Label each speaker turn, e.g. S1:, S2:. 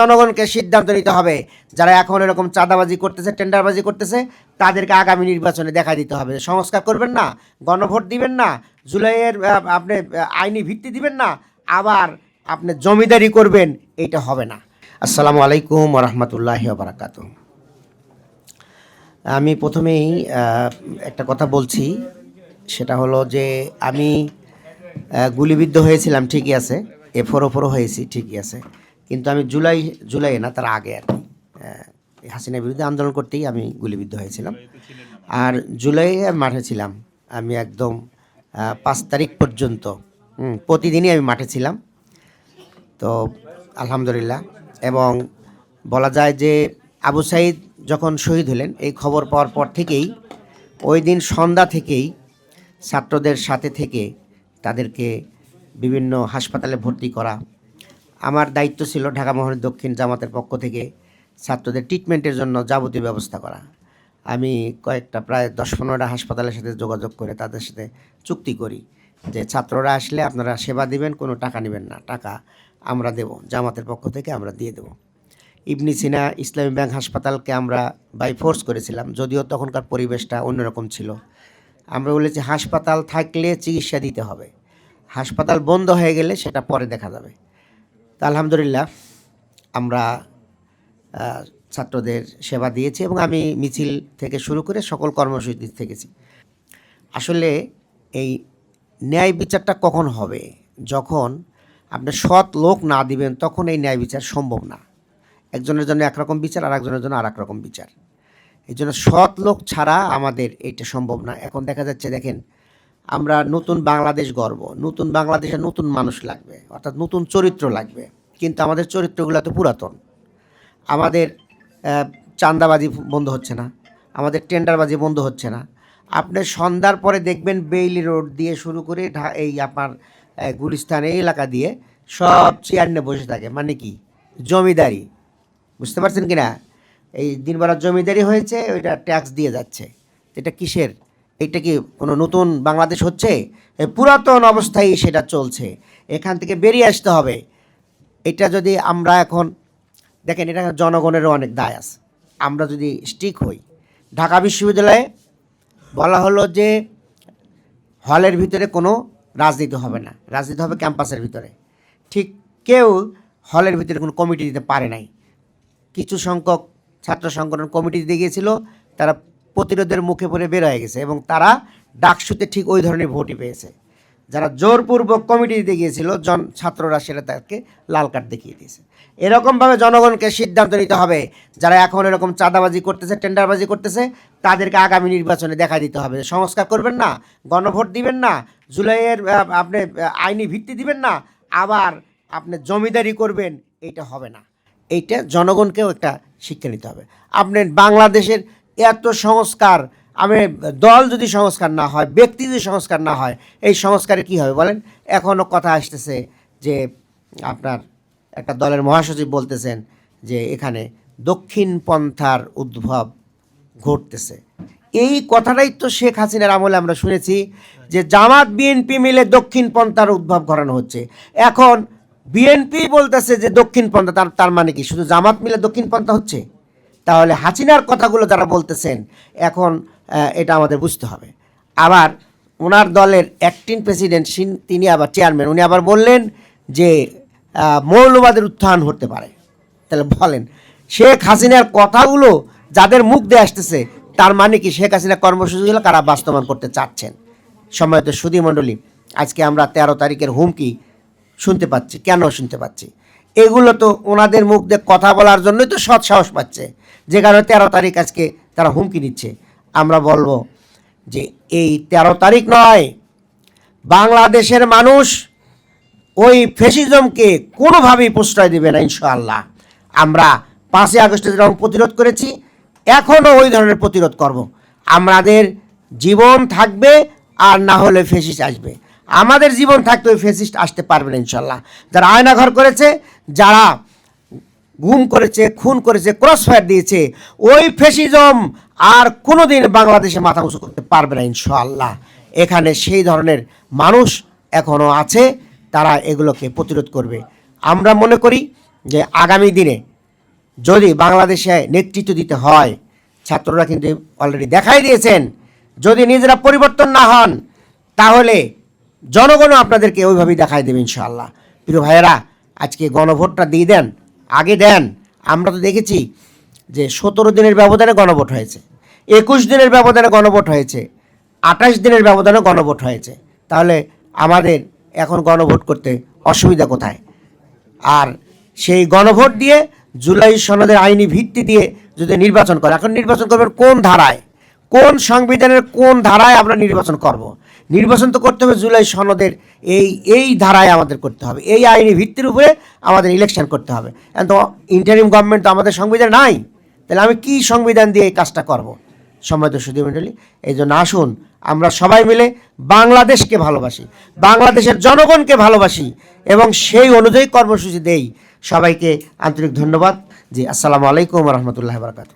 S1: জনগণকে সিদ্ধান্ত নিতে হবে। যারা এখন এরকম চাঁদাবাজি করতেছে, টেন্ডারবাজি করতেছে, তাদেরকে আগামী নির্বাচনে দেখা দিতে হবে। সংস্কার করবেন না, গণভোট দিবেন না, জুলাইয়ের আপনি আইনি ভিত্তি দিবেন না, আবার আপনি জমিদারি করবেন, এটা হবে না। আসসালামু আলাইকুম রহমতুল্লাহ বারাকাত আমি প্রথমেই একটা কথা বলছি, সেটা হলো যে আমি গুলিবিদ্ধ হয়েছিলাম, ঠিকই আছে এফোর ওফোরও হয়েছি, ঠিকই আছে। কিন্তু আমি জুলাই জুলাই না, তার আগে আর কি। হাসিনার বিরুদ্ধে আন্দোলন করতেই আমি গুলিবিদ্ধ হয়েছিলাম। আর জুলাই মাঠে ছিলাম। আমি একদম পাঁচ তারিখ পর্যন্ত প্রতিদিনই আমি মাঠে ছিলাম। তো আলহামদুলিল্লাহ। এবং বলা যায় যে আবু সাইদ যখন শহীদ হলেন, এই খবর পাওয়ার পর থেকেই, ওই দিন সন্ধ্যা থেকেই ছাত্রদের সাথে থেকে তাদেরকে বিভিন্ন হাসপাতালে ভর্তি করা আমার দায়িত্ব ছিল ঢাকা মহানগর দক্ষিণ জামাতের পক্ষ থেকে ছাত্রদের ট্রিটমেন্টের জন্য যাবতীয় ব্যবস্থা করা। আমি কয়েকটা প্রায় দশ পনেরোটা হাসপাতালের সাথে যোগাযোগ করে তাদের সাথে চুক্তি করি যে ছাত্ররা আসলে আপনারা সেবা দিবেন, কোনো টাকা নেবেন না। টাকা আমরা দেব, জামাতের পক্ষ থেকে আমরা দিয়ে দেব। ইবনি সিনা ইসলামী ব্যাংক হাসপাতালকে আমরা বাই ফোর্স করেছিলাম, যদিও তখনকার পরিবেশটা অন্যরকম ছিল। আমরা বলেছি হাসপাতাল থাকলে চিকিৎসা দিতে হবে। হাসপাতাল বন্ধ হয়ে গেলে সেটা পরে দেখা যাবে। তা আলহামদুলিল্লাহ, আমরা ছাত্রদের সেবা দিয়েছি এবং আমি মিছিল থেকে শুরু করে সকল কর্মসূচি থেকেছি। আসলে এই ন্যায় বিচারটা কখন হবে? যখন আপনি সৎ লোক না দিবেন, তখন এই ন্যায় বিচার সম্ভব না। একজনের জন্য একরকম বিচার আর একজনের জন্য আর রকম বিচার। এই জন্য সৎ লোক ছাড়া আমাদের এটা সম্ভব না। এখন দেখা যাচ্ছে, দেখেন আমরা নতুন বাংলাদেশ গর্ব নতুন বাংলাদেশে নতুন মানুষ লাগবে অর্থাৎ নতুন চরিত্র লাগবে। কিন্তু আমাদের চরিত্রগুলো তো পুরাতন। আমাদের আহ, চাঁদাবাজি বন্ধ হচ্ছে না আমাদের টেন্ডারবাজি বন্ধ হচ্ছে না। আপনি সন্ধ্যার পরে দেখবেন বেইলি রোড দিয়ে শুরু করে এই আপনার গুলিস্তান এই এলাকা দিয়ে সব চেয়ার নিয়ে বসে থাকে। মানে কি? জমিদারি। বুঝতে পারছেন কি না এই দিনবেলা জমিদারি হয়েছে ওইটা ট্যাক্স দিয়ে যাচ্ছে। এটা কিসের? এটা কি কোনো নতুন বাংলাদেশ হচ্ছে? পুরাতন অবস্থায় সেটা চলছে। এখান থেকে বেরিয়ে আসতে হবে। এটা যদি আমরা এখন, দেখেন এটা জনগণেরও অনেক দায় আছে। আমরা যদি স্টিক হই, ঢাকা বিশ্ববিদ্যালয়ে বলা হলো যে হলের ভিতরে কোনো রাজনীতি হবে না। রাজনীতি হবে ক্যাম্পাসের ভিতরে। ঠিক কেউ হলের ভিতরে কোনো কমিটি দিতে পারে নাই। কিছু সংখ্যক ছাত্র সংগঠন কমিটি দিতে গিয়েছিল, তারা প্রতিরোধের মুখে পড়ে বের হয়ে গেছে এবং তারা ডাকসুতে ঠিক ওই ধরনের ভোটই পেয়েছে। যারা জোরপূর্বক কমিটি দিতে গিয়েছিল, জন ছাত্ররা সেটা তাকে লাল কার্ড দেখিয়ে দিয়েছে। এরকমভাবে জনগণকে সিদ্ধান্ত নিতে হবে, যারা এখন এরকম চাঁদাবাজি করতেছে, টেন্ডারবাজি করতেছে, তাদেরকে আগামী নির্বাচনে দেখা দিতে হবে। সংস্কার করবেন না, গণভোট দিবেন না, জুলাইয়ের আপনি আইনি ভিত্তি দিবেন না, আবার আপনি জমিদারি করবেন, এটা হবে না। এইটা জনগণকেও একটা শিক্ষা নিতে হবে। আপনি বাংলাদেশের এত সংস্কার, আমি দল যদি সংস্কার না হয়, ব্যক্তি যদি সংস্কার না হয়, এই সংস্কারে কি হবে বলেন? এখনও কথা আসতেছে যে আপনার একটা দলের মহাসচিব বলতেছেন যে এখানে দক্ষিণ পন্থার উদ্ভব ঘটতেছে। এই কথাটাই তো শেখ হাসিনার আমলে আমরা শুনেছি যে জামাত, বিএনপি মিলে দক্ষিণ পন্থার উদ্ভব ঘটানো হচ্ছে। এখন বিএনপি বলতেছে যে দক্ষিণ পন্থা, তার তার মানে কি? শুধু জামাত মিলে দক্ষিণ পন্থা হচ্ছে? তাহলে হাসিনার কথাগুলো যারা বলতেছেন, এখন এটা আমাদের বুঝতে হবে। আবার ওনার দলের অ্যাক্টিং প্রেসিডেন্ট তিনি আবার চেয়ারম্যান উনি আবার বললেন যে মৌলবাদের উত্থান হতে পারে। তাহলে বলেন, শেখ হাসিনার কথাগুলো যাদের মুখ দিয়ে আসতেছে, তার মানে কি শেখ হাসিনা কর্মসূচিগুলো কারা বাস্তবায়ন করতে চাচ্ছেন? সময়ত সুদী মণ্ডলী আজকে আমরা তেরো তারিখের হুমকি শুনতে পাচ্ছি। কেন শুনতে পাচ্ছি? এগুলো তো ওনাদের মুখ দিয়ে কথা বলার জন্যই তো সৎ সাহস পাচ্ছে। যে কারণে তেরো তারিখ আজকে তারা হুমকি দিচ্ছে। আমরা বলব যে এই তেরো তারিখ নয়, বাংলাদেশের মানুষ ওই ফেসিজমকে কোনোভাবেই প্রশ্রয় দেবে না ইনশাআল্লাহ। আমরা পাঁচই আগস্টে যেরকম প্রতিরোধ করেছি, এখনও ওই ধরনের প্রতিরোধ করব। আমাদের জীবন থাকবে আর না হলে ফেসিস্ট আসবে। আমাদের জীবন থাকতে ওই ফেসিস্ট আসতে পারবে না ইনশাল্লাহ যারা আয়নাঘর করেছে যারা গুম করেছে, খুন করেছে ক্রস ফায়ার দিয়েছে, ওই ফেসিজম আর কোনোদিন বাংলাদেশে মাথা উঁচু করতে পারবে না ইনশাআল্লাহ। এখানে সেই ধরনের মানুষ এখনও আছে, তারা এগুলোকে প্রতিরোধ করবে। আমরা মনে করি যে আগামী দিনে যদি বাংলাদেশে নেতৃত্ব দিতে হয়, ছাত্ররা কিন্তু অলরেডি দেখাই দিয়েছেন, যদি নিজেরা পরিবর্তন না হন, তাহলে জনগণও আপনাদেরকে ওইভাবেই দেখাই দেবে ইনশাআল্লাহ। প্রিয় ভাইয়েরা আজকে গণভোটটা দিয়ে দেন, আগে দেন। আমরা তো দেখেছি যে সতেরো দিনের ব্যবধানে গণভোট হয়েছে, একুশ দিনের ব্যবধানে গণভোট হয়েছে, আঠাশ দিনের ব্যবধানে গণভোট হয়েছে। তাহলে আমাদের এখন গণভোট করতে অসুবিধা কোথায়? আর সেই গণভোট দিয়ে জুলাই সনদের আইনি ভিত্তি দিয়ে যদি নির্বাচন করে, এখন নির্বাচন করবেন কোন ধারায়? কোন সংবিধানের কোন ধারায় আমরা নির্বাচন করব। নির্বাচন তো করতে হবে জুলাই সনদের এই এই ধারায় আমাদের করতে হবে। এই আইনি ভিত্তির উপরে আমাদের ইলেকশন করতে হবে। তো ইন্টারিম গভর্নমেন্ট তো আমাদের সংবিধান নাই। তাহলে আমি কি সংবিধান দিয়ে এই কাজটা করব? সম্মানিত সুদী মণ্ডলী, এই জন্য আসুন, আমরা সবাই মিলে বাংলাদেশকে ভালোবাসি, বাংলাদেশের জনগণকে ভালোবাসি এবং সেই অনুযায়ী কর্মসূচি দেই। সবাইকে আন্তরিক ধন্যবাদ। জি, আসসালামু আলাইকুম রহমতুল্লাহ বারকাত